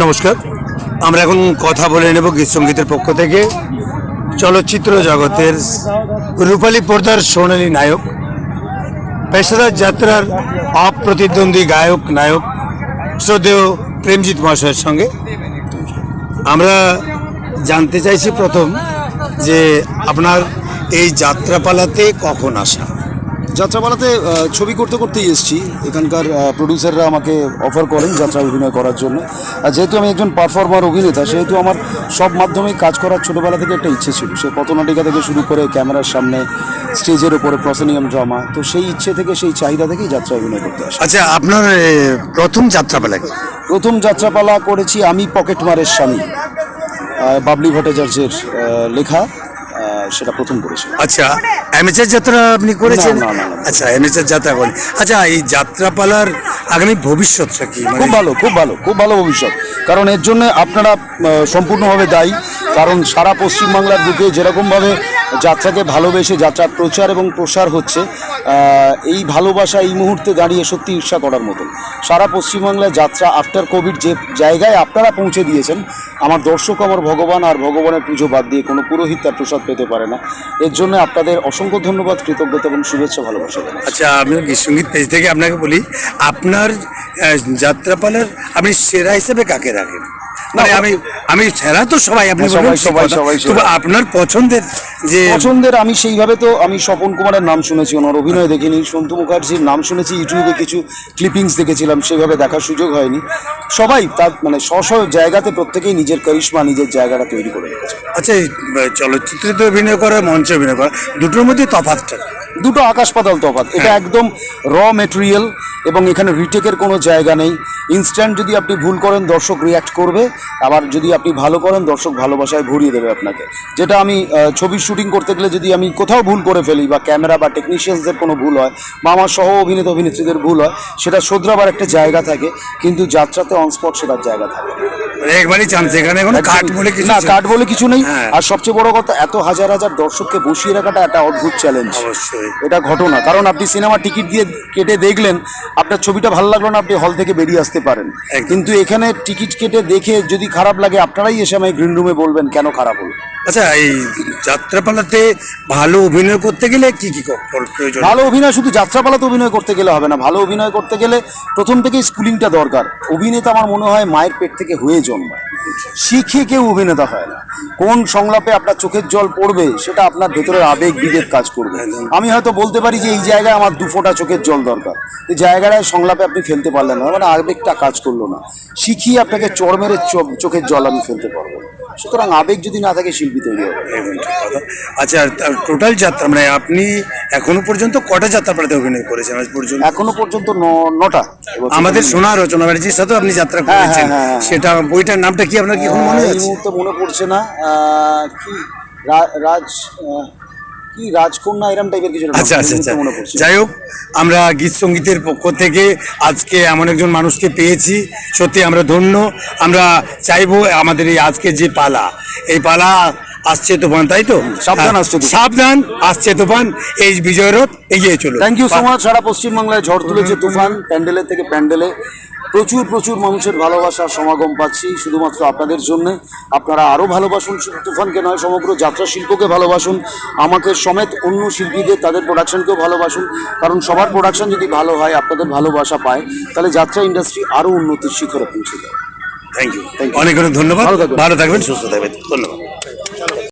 নমস্কার। আমরা এখন কথা বলে নেব গীত সঙ্গীতের পক্ষ থেকে। চলচ্চিত্র জগতের রূপালী পর্দার সোনালী নায়ক, পেশাদার যাত্রার অপ্রতিদ্বন্দ্বী গায়ক নায়ক শ্রদ্ধেয় প্রেমজিৎ মহাশয়ের সঙ্গে। আমরা জানতে চাইছি প্রথম যে আপনার এই যাত্রাপালাতে কখন আসা? যাত্রাপালাতে ছবি করতে করতেই এসেছি। এখানকার প্রডিউসাররা আমাকে অফার করেন যাত্রা অভিনয় করার জন্য। আর যেহেতু আমি একজন পারফর্মার অভিনেতা সেহেতু আমার সব মাধ্যমেই কাজ করার ছোটোবেলা থেকে একটা ইচ্ছে ছিল। সে পথনাটিকা থেকে শুরু করে ক্যামেরার সামনে স্টেজের ওপরে প্রসেনিয়াম ড্রামা তো সেই ইচ্ছে থেকে সেই চাহিদা থেকেই যাত্রা অভিনয় করতে আসি। আচ্ছা আপনার প্রথম যাত্রাপালা প্রথম যাত্রাপালা করেছি আমি পকেটমারের স্বামী বাবলি ভট্টাচার্যের লেখা সেটা প্রথম করেছি আচ্ছা অ্যামেচার যাত্রা আপনি করেছেন? না, না। আচ্ছা অ্যামেচার যাত্রা করেন। আচ্ছা এই যাত্রাপালার আগামী ভবিষ্যৎটা কি? মানে খুব ভালো খুব ভালো খুব ভালো ভবিষ্যৎ। কারণ এর জন্য আপনারা আহ, সম্পূর্ণভাবে দায়ী। কারণ সারা পশ্চিমবাংলার বুকে যেরকমভাবে যাত্রাকে ভালোবেসে যাত্রার প্রচার এবং প্রসার হচ্ছে এই ভালোবাসা এই মুহূর্তে দাঁড়িয়ে সত্যি ঈর্ষা করার মতন। সারা পশ্চিমবাংলায় যাত্রা আফটার কোভিড যে জায়গায় আপনারা পৌঁছে দিয়েছেন আমার দর্শক আমার ভগবান আর ভগবানের পুজো বাদ দিয়ে কোনো পুরোহিত তার প্রসাদ পেতে পারে না। এর জন্য আপনাদের অসংখ্য ধন্যবাদ কৃতজ্ঞতা এবং শুভেচ্ছা ভালোবাসা আচ্ছা আমি গীত সংগীত পেজ থেকে আপনাকে বলি আপনার যাত্রাপালার আপনি সেরা হিসেবে কাকে রাখেন? মানে আমি আমি সেরা তো সবাই আপনি হ্যাঁ, সবাই, সবাই, সবাই আপনার পছন্দের যে পছন্দের আমি সেইভাবে তো আমি স্বপন কুমারের নাম শুনেছি ওনার অভিনয় দেখিনি। সন্তু মুখার্জির নাম শুনেছি ইউটিউবে কিছু ক্লিপিংস দেখেছিলাম সেভাবে দেখার সুযোগ হয়নি। সবাই তার মানে স্ব স্ব জায়গাতে প্রত্যেকেই নিজের করিশ্মা নিজের জায়গাটা তৈরি করে রেখেছে। আচ্ছা এই, চলচ্চিত্রে তো অভিনয় করা মঞ্চে অভিনয় করা দুটোর মধ্যে তফাৎটা দুটো আকাশ পাতাল তফাৎ। এটা একদম র মেটেরিয়াল এবং এখানে রিটেকের কোনো জায়গা নেই। ইনস্ট্যান্ট যদি আপনি ভুল করেন দর্শক রিয়াক্ট করবে। আবার যদি আপনি ভালো করেন দর্শক ভালোবাসায় ভরিয়ে দেবে আপনাকে। যেটা আমি আহ, শুটিং করতে গেলে যদি আমি কোথাও ভুল করে ফেলি বা ক্যামেরা বা টেকনিশিয়ানসদের কোনো ভুল হয়, বা আমার সহ অভিনেতা অভিনেত্রীদের ভুল হয়, সেটা শোধরাবার একটা জায়গা থাকে, কিন্তু যাত্রাতে অনস্পট সেটার জায়গা থাকে একবারই চান্স এখানে কোনো কাট বলে কিছু না? কাট বলে কিছু নেই। হ্যাঁ। আর সবচেয়ে বড় কথা এত হাজার হাজার দর্শককে বসিয়ে রাখাটা একটা অদ্ভুত চ্যালেঞ্জ অবশ্যই। এটা ঘটনা। কারণ আপনি সিনেমা টিকিট দিয়ে কেটে দেখলেন আপনার ছবিটা ভালো লাগল না আপনি হল থেকে বেরিয়ে আসতে পারেন। কিন্তু এখানে টিকিট কেটে দেখে যদি খারাপ লাগে আপনারাই এসে আমায় গ্রিন রুমে বলবেন কেন খারাপ হলো। আচ্ছা এই যাত্রাপালাতে ভালো অভিনয় করতে গেলে কি কি প্রয়োজন? ভালো অভিনয় শুধু যাত্রাপালাতে অভিনয় করতে গেলে হবে না। ভালো অভিনয় করতে গেলে প্রথম থেকেই স্কুলিংটা দরকার। অভিনেতা আমার মনে হয় মায়ের পেট থেকে হয়ে জন্মায় শিখে কেউ অভিনেতা হয় না। কোন সংলাপে আপনার চোখের জল পড়বে সেটা আপনার ভেতরের আবেগ বিবেক কাজ করবে। আমি হয়তো বলতে পারি যে এই জায়গায় আমার দু ফোঁটা চোখের জল দরকার। এই জায়গাটায় সংলাপে আপনি ফেলতে পারলেন না মানে আবেগটা কাজ করল না। শিখিয়ে আপনাকে চড় মেরে চোখের জল আমি ফেলতে পারব। সুতরাং আবেগ যদি না থাকে শিল্পী তৈরি হবে। একদম আচ্ছা টোটাল যাত্রা মানে আপনি এখনও পর্যন্ত কটা যাত্রা যাত্রাপালাতে অভিনয় করেছেন? আজ পর্যন্ত? এখনও পর্যন্ত নটা। আমাদের সোনা রচনা ব্যানার্জির সাথেও আপনি যাত্রা হ্যাঁ, করেছেন। হ্যাঁ, হ্যাঁ। সেটা বইটার নামটা কি আপনার কি এখন মনে এই আছে? মুহূর্তে মনে পড়ছে না। আহ, কি রা- রাজ আহ, কি রাজকন্যা এরম টাইপের কিছু একটা নাম, আচ্ছা এই আচ্ছা। মুহূর্তে আচ্ছা মনে পড়ছে। না। যাই হোক আমরা গীত সঙ্গীতের পক্ষ থেকে আজকে এমন একজন মানুষকে পেয়েছি সত্যি আমরা ধন্য। আমরা চাইব আমাদের এই আজকে যে পালা এই পালা আসছে তুফান তাই তো? সাবধান আসছে তুফান। সাবধান আসছে তুফান এই বিজয় রথ এগিয়ে চলো থ্যাংক ইউ সো মাচ সারা পশ্চিমবাংলায় ঝড় তুলেছে তুফান প্যান্ডেলের থেকে প্যান্ডেলে। প্রচুর প্রচুর মানুষের ভালোবাসার সমাগম পাচ্ছি শুধুমাত্র আপনাদের জন্য। আপনারা আরও ভালোবাসুন শুধু তুফানকে নয় সমগ্র যাত্রা শিল্পকে ভালোবাসুন। আমাকে সমেত অন্য শিল্পীদের তাদের প্রোডাকশনকেও ভালোবাসুন। কারণ সবার প্রোডাকশন যদি ভালো হয় আপনাদের ভালোবাসা পায় তাহলে যাত্রা ইন্ডাস্ট্রি আরও উন্নতির শিখরে পৌঁছে যায় থ্যাংক ইউ অনেক অনেক ধন্যবাদ। ভালো থাকবেন সুস্থ থাকবেন। ধন্যবাদ।